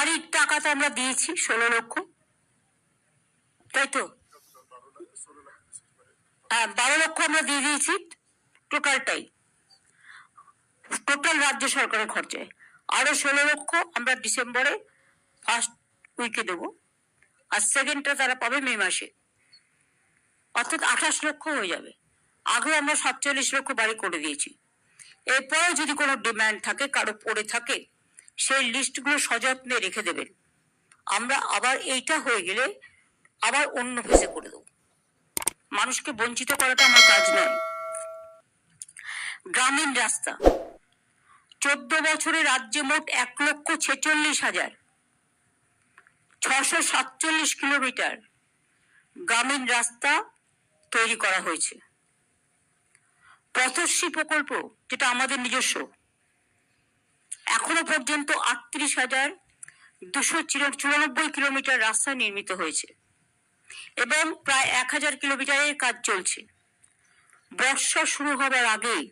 বাড়ির টাকা তো আমরা দিয়েছি ষোলো লক্ষ। তাই তো? হ্যাঁ বারো লক্ষ আমরা দিয়ে দিয়েছি টোটালটাই। টোটাল রাজ্য সরকারের খরচায়। আরও ষোলো লক্ষ আমরা ডিসেম্বরে ফার্স্ট উইকে দেবো। আর সেকেন্ডটা তারা পাবে মে মাসে। অর্থাৎ আঠাশ লক্ষ হয়ে যাবে। আগে আমরা সাতচল্লিশ লক্ষ বাড়ি করে দিয়েছি। এরপরেও যদি কোনো ডিমান্ড থাকে, কারও পড়ে থাকে সেই লিস্টগুলো সযত্নে রেখে দেবেন। আমরা আবার এইটা হয়ে গেলে আবার অন্য ফেসে করে দেবো। মানুষকে বঞ্চিত করাটা আমার কাজ নয়। গ্রামীণ রাস্তা। চোদ্দ বছরে রাজ্যে মোট এক লক্ষ ছেচল্লিশ হাজার। ছশো সাতচল্লিশ কিলোমিটার গ্রামীণ রাস্তা তৈরি করা হয়েছে। পথশ্রী প্রকল্প, যেটা আমাদের নিজস্ব এখনও পর্যন্ত আটত্রিশ হাজার দুশো চুরানব্বই কিলোমিটার রাস্তা নির্মিত হয়েছে এবং প্রায় এক হাজার কিলোমিটারের কাজ চলছে। বর্ষা শুরু হবার আগেই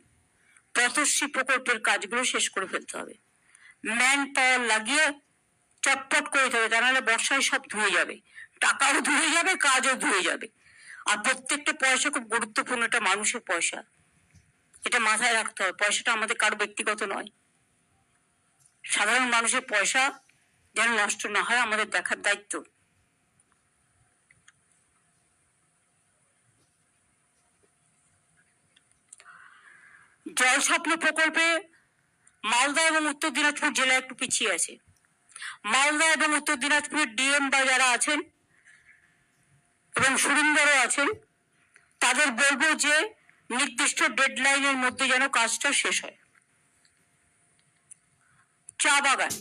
পথশ্রী প্রকল্পের কাজগুলো শেষ করে ফেলতে হবে। ম্যান পাওয়ার লাগিয়ে চটপট করে দিতে হবে, তা নাহলে বর্ষায় সব ধুয়ে যাবে। টাকাও ধুয়ে যাবে, কাজও ধুয়ে যাবে। আর প্রত্যেকটা পয়সা খুব গুরুত্বপূর্ণ একটা মানুষের পয়সা। এটা মাথায় রাখতে হবে, পয়সাটা আমাদের কারও ব্যক্তিগত নয়। সাধারণ মানুষের পয়সা যেন নষ্ট না হয়, আমাদের দেখার দায়িত্ব। জল স্বপ্ন প্রকল্পে মালদা এবং উত্তর দিনাজপুর জেলা একটু পিছিয়ে আছে। মালদা এবং উত্তর দিনাজপুরের ডিএম বা যারা আছেন এবং সুরিন্দরও আছেন, তাদের বলব যে নির্দিষ্ট ডেডলাইনের মধ্যে যেন কাজটা শেষ হয়। চা বাগান।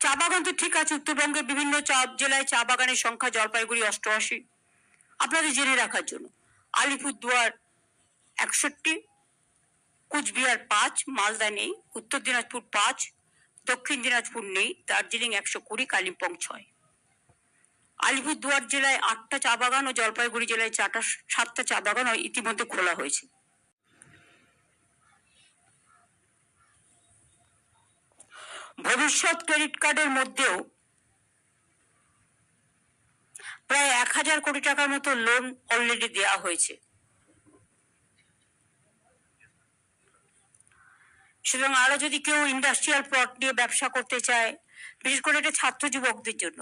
চা বাগান তো ঠিক আছে, উত্তরবঙ্গের বিভিন্ন চা জেলায় চা বাগানের সংখ্যা জলপাইগুড়ি অষ্টআশি। আপনাদের জেনে রাখার জন্য, আলিপুরদুয়ার একষট্টি, কুচবিহার পাঁচ, মালদা নেই, উত্তর দিনাজপুর পাঁচ, দক্ষিণ দিনাজপুর নেই, দার্জিলিং একশো কুড়ি, কালিম্পং ছয়। আলিপুরদুয়ার জেলায় আটটা চা বাগান ও জলপাইগুড়ি জেলায় চারটা, সাতটা চা বাগান ইতিমধ্যে খোলা হয়েছে। ভবিষ্যৎ ক্রেডিট কার্ডের মধ্যেও প্রায় এক হাজার কোটি টাকার মতো লোন অলরেডি দেওয়া হয়েছে। সুতরাং আরও যদি কেউ ইন্ডাস্ট্রিয়াল প্লট নিয়ে ব্যবসা করতে চায়, বিশেষ করে এটা ছাত্র যুবকদের জন্য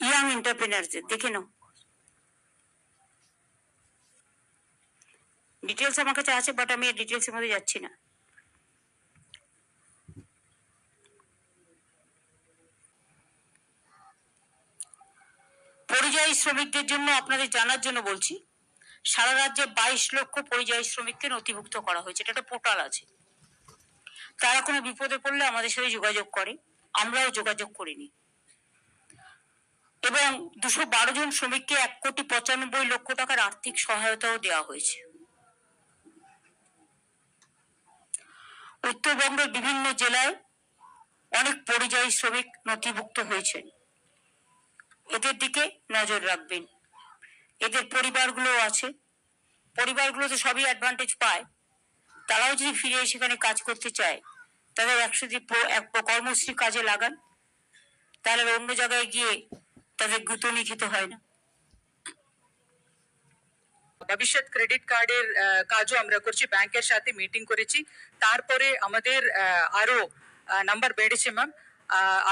ইয়াং এন্টারপ্রেনারদের দেখে নাও। ডিটেলস আমার কাছে আছে বাট আমি ডিটেলস এর মধ্যে যাচ্ছি না। পরিযায়ী শ্রমিকদের জন্য আপনাদের জানার জন্য বলছি, সারা রাজ্যে বাইশ লক্ষ পরিযায়ী শ্রমিককে নথিভুক্ত করা হয়েছে। এটা একটা পোর্টাল আছে। তারা কোনো বিপদে পড়লে আমাদের সাথে যোগাযোগ করে। আমরাও যোগাযোগ করিনি। এবং দুশো বারো জন শ্রমিককে এক কোটি পঁচানব্বই লক্ষ টাকার আর্থিক সহায়তাও দেওয়া হয়েছে। উত্তরবঙ্গের বিভিন্ন জেলায় অনেক পরিযায়ী শ্রমিক নথিভুক্ত হয়েছেন। এদের দিকে নজর রাখবেন। এদের পরিবারগুলো আছে। পরিবারগুলো তো সবই অ্যাডভান্টেজ পায়। তারাও যদি ফিরে সেখানে কাজ করতে চায় তাদের একসাথে কর্মশ্রী কাজে লাগান। তাহলে অন্য জায়গায় গিয়ে তাদের গুতনি খেতে হয় না। ভবিষ্যৎ ক্রেডিট কার্ডের কাজও আমরা করছি। ব্যাংকের সাথে মিটিং করেছি। তারপরে আমাদের আরও নাম্বার বেড়েছে ম্যাম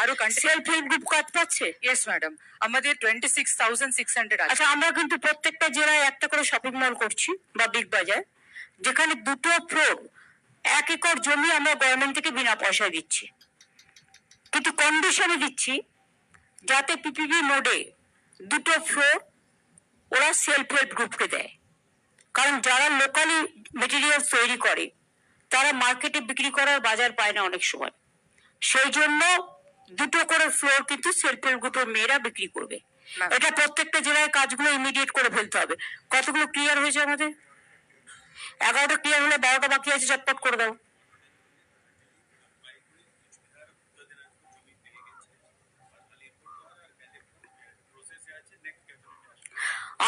আরও সেলফ হেল্প গ্রুপ কাজ পাচ্ছে? ইয়েস ম্যাডাম আমাদের twenty six thousand six hundred আছে। আচ্ছা আমরা কিন্তু প্রত্যেকটা জেলায় একটা করে শপিং মল করছি বা বিগ বাজার যেখানে দুটো ফ্লোর এক একর জমি আমরা গভর্নমেন্ট থেকে বিনা পয়সায় দিচ্ছি। কিন্তু কন্ডিশনে দিচ্ছি যাতে পিপিপি মোডে দুটো ফ্লোর ওরা সেলফ হেল্প গ্রুপকে দেয়। কারণ যারা লোকালি মেটেরিয়াল তৈরি করে তারা মার্কেটে বিক্রি করার বাজার পায় না অনেক সময়। সেই জন্য দুটো করে ফ্লোর কিন্তু সেলফ হেল্প গ্রুপের মেয়েরা বিক্রি করবে। এটা প্রত্যেকটা জেলায় কাজগুলো ইমিডিয়েট করে ফেলতে হবে। কতগুলো ক্লিয়ার হয়েছে আমাদের? এগারোটা ক্লিয়ার হলে বারোটা বাকি আছে চটপট করে দাও।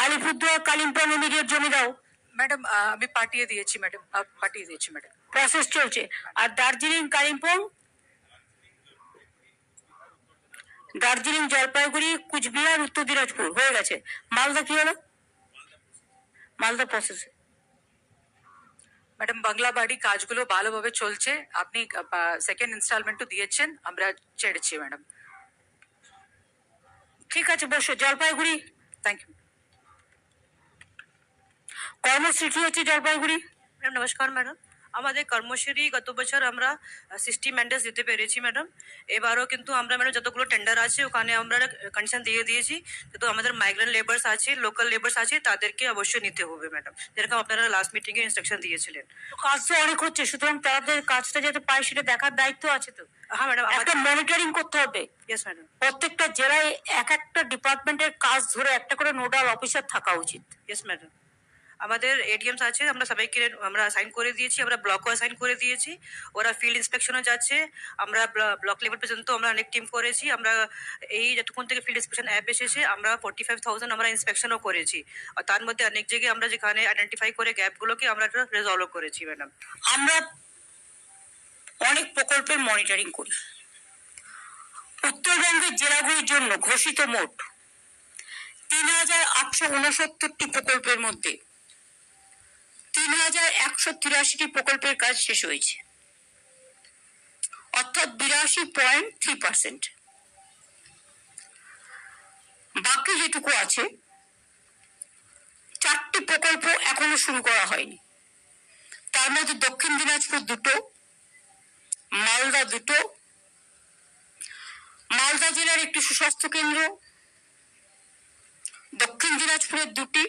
আলিপুরদুয়ার কালিম্পং ইমিডিয়েট জমি দাও। ম্যাডাম আমি পাঠিয়ে দিয়েছি ম্যাডাম পাঠিয়ে দিয়েছি ম্যাডাম। প্রসেস চলছে। আর দার্জিলিং কালিম্পং দার্জিলিং জলপাইগুড়ি কুচবিহার উত্তর দিনাজপুর। হয়ে গেছে। মালদা কি হলো? মালদা প্রসেস ম্যাডাম বাংলা বাড়ি কাজগুলো ভালোভাবে চলছে। আপনি সেকেন্ড ইনস্টলমেন্টও দিয়েছেন। আমরা ছেড়েছি ম্যাডাম। ঠিক আছে বসো। জলপাইগুড়ি। থ্যাংক ইউ কর্মশ্রী কি হচ্ছে জলপাইগুড়ি? ম্যাডাম নমস্কার ম্যাডাম। আমাদের কর্মশ্রী গত বছর আমরা সিক্সটি ম্যান্ডেটস দিতে পেরেছি ম্যাডাম এবারও কিন্তু আমরা ম্যাডাম যতগুলো টেন্ডার আছে ওখানে আমরা কন্ডিশন দিয়ে দিয়েছি। যেহেতু আমাদের মাইগ্রেন্ট লেবার্স আছে লোকাল লেবার্স আছে তাদেরকে অবশ্যই নিতে হবে ম্যাডাম যেরকম আপনারা লাস্ট মিটিংয়ে ইনস্ট্রাকশন দিয়েছিলেন। কাজ তো অনেক হচ্ছে সুতরাং তাদের কাজটা যাতে পায় সেটা দেখার দায়িত্ব আছে তো? হ্যাঁ ম্যাডাম একটা মনিটরিং করতে হবে। ইয়েস ম্যাডাম প্রত্যেকটা জেলায় এক একটা ডিপার্টমেন্টের কাজ ধরে একটা করে নোডাল অফিসার থাকা উচিত। ইয়েস ম্যাডাম আমাদের এডিএমস আছে, আমরা সবাইকে, আমরা সাইন করে দিয়েছি, আমরা ব্লকও সাইন করে দিয়েছি। ওরা ফিল্ড ইন্সপেকশনও যাচ্ছে, আমরা ব্লক লেভেল পর্যন্ত আমরা অনেক টিম করেছি, আমরা এই যতক্ষণ থেকে ফিল্ড ইন্সপেকশন অ্যাপ এসেছে, আমরা ফোর্টি ফাইভ থাউজেন্ড আমরা ইন্সপেকশনও করেছি। আর তার মধ্যে অনেক জায়গায় আমরা যেখানে আইডেন্টিফাই করে গ্যাপগুলোকে আমরা রেজলভ করেছি ম্যাডাম আমরা অনেক প্রকল্পের মনিটরিং করি। উত্তরবঙ্গের জেলাগুলির জন্য ঘোষিত মোট তিন হাজার আটশো উনসত্তরটি প্রকল্পের মধ্যে তিন হাজার একশো তিরাশিটি প্রকল্পের কাজ শেষ হয়েছে। অর্থাৎ বিরাশি পয়েন্ট থ্রি পার্সেন্ট। বাকি যেটুকু আছে, চারটি প্রকল্প এখনও শুরু করা হয়নি। তার মধ্যে দক্ষিণ দিনাজপুর দুটো, মালদা দুটো, মালদা জেলার একটি সুস্বাস্থ্য কেন্দ্র, দক্ষিণ দিনাজপুরের দুটি,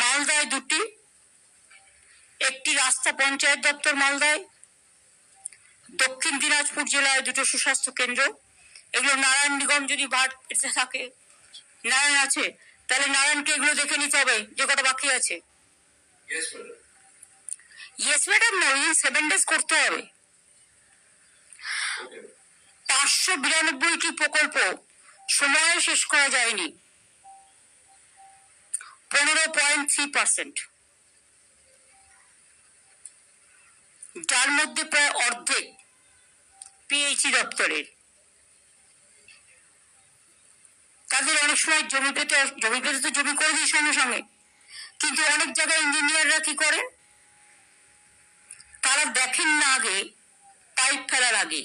মালদায় দুটি একটি রাস্তা পঞ্চায়েত দপ্তর মালদায় দক্ষিণ দিনাজপুর জেলায় দুটো সুস্বাস্থ্য কেন্দ্র এগুলো নারায়ণ নিগম যদি এতে থাকে নারায়ণ আছে তাহলে নারায়ণকে এগুলো দেখে নিতে হবে যে কটা বাকি আছে। ইয়েস ম্যাডাম না উইদিন সেভেন ডেজ করতে হবে। পাঁচশো বিরানব্বইটি প্রকল্প সময়ে শেষ করা যায়নি। পনেরো পয়েন্ট থ্রি পার্সেন্ট যার মধ্যে প্রায় অর্ধেক পিএইচি দপ্তরের। তাদের অনেক সময় জমি পেতে জমি পেতে তো জমি করে দিই সঙ্গে সঙ্গে। কিন্তু অনেক জায়গায় ইঞ্জিনিয়াররা কি করেন? তারা দেখেন না আগে পাইপ ফেলার আগে,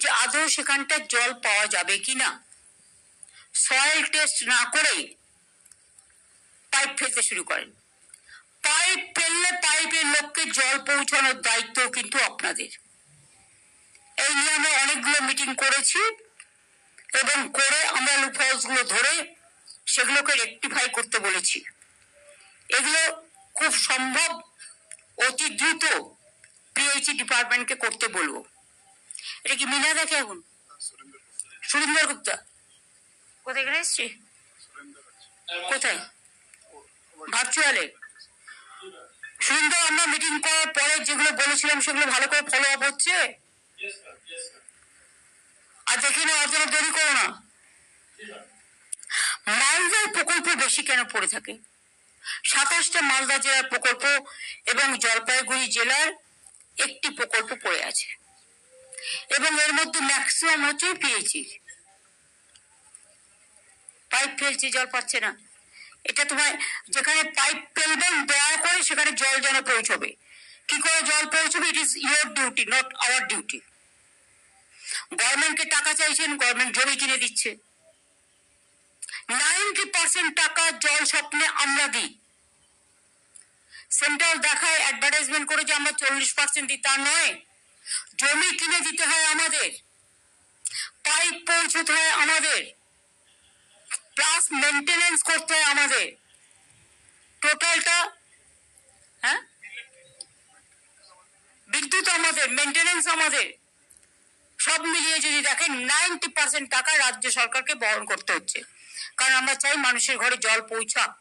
যে আদৌ সেখানটা জল পাওয়া যাবে কিনা। সয়েল টেস্ট না করে পাইপ ফেলতে শুরু করেন। পাইপ ফেললে পাইপের লোককে জল পৌঁছানোর দায়িত্ব কিন্তু আপনাদের। এই নিয়ে আমরা অনেকগুলো মিটিং করেছি এবং করে আমরা লুফলসগুলো ধরে সেগুলোকে রেকটিফাই করতে বলেছি। এগুলো খুব সম্ভব অতি দ্রুত পিএইচি ডিপার্টমেন্টকে করতে বলব। এটা কি মিনা দেখে এখন? সুরিন্দর গুপ্তা। কোথায় এসছি? কোথায়? ভার্চুয়ালে? সুরিন্দর আমরা মিটিং করার পরে যেগুলো বলেছিলাম সেগুলো ভালো করে ফলো আপ হচ্ছে? আর দেখে না অত দেরি করো না। মালদার প্রকল্প বেশি কেন পড়ে থাকে? সাতাশটা মালদা জেলার প্রকল্প এবং জলপাইগুড়ি জেলার একটি প্রকল্প পড়ে আছে। এবং এর মধ্যে ম্যাক্সিমাম হচ্ছে পিএইচি পাইপ ফেলছে জল পাচ্ছে না। এটা তোমার যেখানে পাইপ ফেলবেন দয়া করে সেখানে জল যেন পৌঁছবে। কি করে জল পৌঁছবে? It is your duty not our duty গভর্নমেন্টকে টাকা চাইছেন গভর্নমেন্ট জমি কিনে দিচ্ছে। নাইনটি পার্সেন্ট টাকা জল স্বপ্নে আমরা দিই। সেন্ট্রাল দেখায় অ্যাডভার্টাইজমেন্ট করে যে আমরা চল্লিশ পার্সেন্ট দিই। তা নয়, জমি কিনে দিতে হয় আমাদের। পাইপ পৌঁছতে হয় আমাদের। প্লাস মেনটেনেন্স করতে হয় আমাদের। টোটালটা হ্যাঁ? বিদ্যুৎ আমাদের মেনটেনেন্স আমাদের। সব মিলিয়ে যদি দেখেন নাইনটি পার্সেন্ট টাকা রাজ্য সরকারকে বহন করতে হচ্ছে। কারণ আমরা চাই মানুষের ঘরে জল পৌঁছাক।